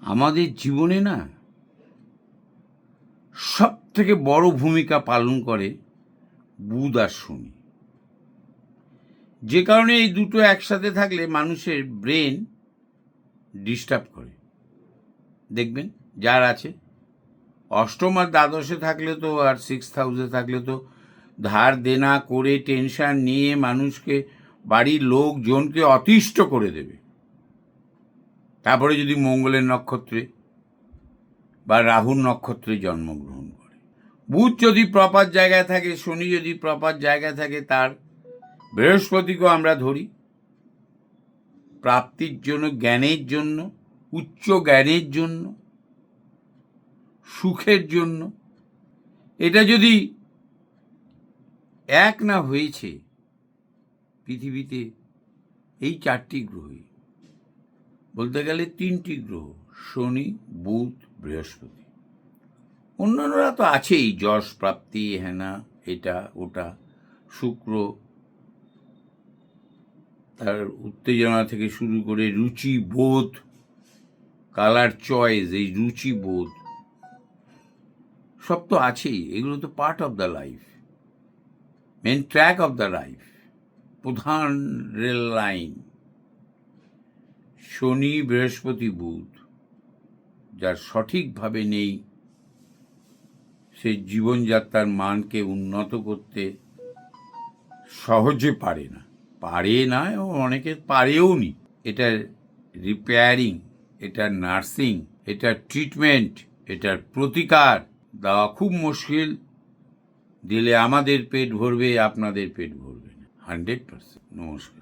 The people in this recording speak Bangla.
আমাদের জীবনে না সব থেকে বড় ভূমিকা পালন করে বুধ আর শনি। যে কারণে এই দুটো একসাথে থাকলে মানুষের ব্রেন ডিস্টার্ব করে। দেখবেন, যার আছে, অষ্টম আর দ্বাদশে থাকলে তো আর সিক্স হাউসে থাকলে তো ধার দেনা করে টেনশন নিয়ে মানুষকে, বাড়ির লোকজনকে অতিষ্ঠ করে দেবে। তারপরে যদি মঙ্গলের নক্ষত্রে বা রাহুর নক্ষত্রে জন্মগ্রহণ করে। বুধ যদি প্রপার জায়গায় থাকে, শনি যদি প্রপার জায়গায় থাকে, তার বৃহস্পতিকেও আমরা ধরি। প্রাপ্তির জন্য, জ্ঞানের জন্য, উচ্চ জ্ঞানের জন্য, সুখের জন্য। এটা যদি এক না হয়েছে, পৃথিবীতে এই চারটি গ্রহই বলতে গেলে তিনটি গ্রহ, শনি, বুধ, বৃহস্পতি। অন্যান্যরা তো আছেই, যশ, প্রাপ্তি, হেনা, এটা, ওটা, শুক্র। তার উত্তেজনা থেকে শুরু করে রুচি, বোধ, কালার চয়েস, এই রুচি, বোধ, সব তো আছেই, এগুলো তো part of the life main track of the life, প্রধান রেল লাইন। শনি বৃহস্পতি বুধ, যার সঠিকভাবে নেই, সে জীবনযাত্রার মানকে উন্নত করতে সহজে পারে না। পারে না অনেকে পারেও নি। এটার রিপেয়ারিং এটার নার্সিং এটার ট্রিটমেন্ট এটার প্রতিকার দেওয়া খুব মুশকিল। দিলে আমাদের পেট ভরবে, আপনাদের পেট ভরবে না। Hundred percent. নমস্কার।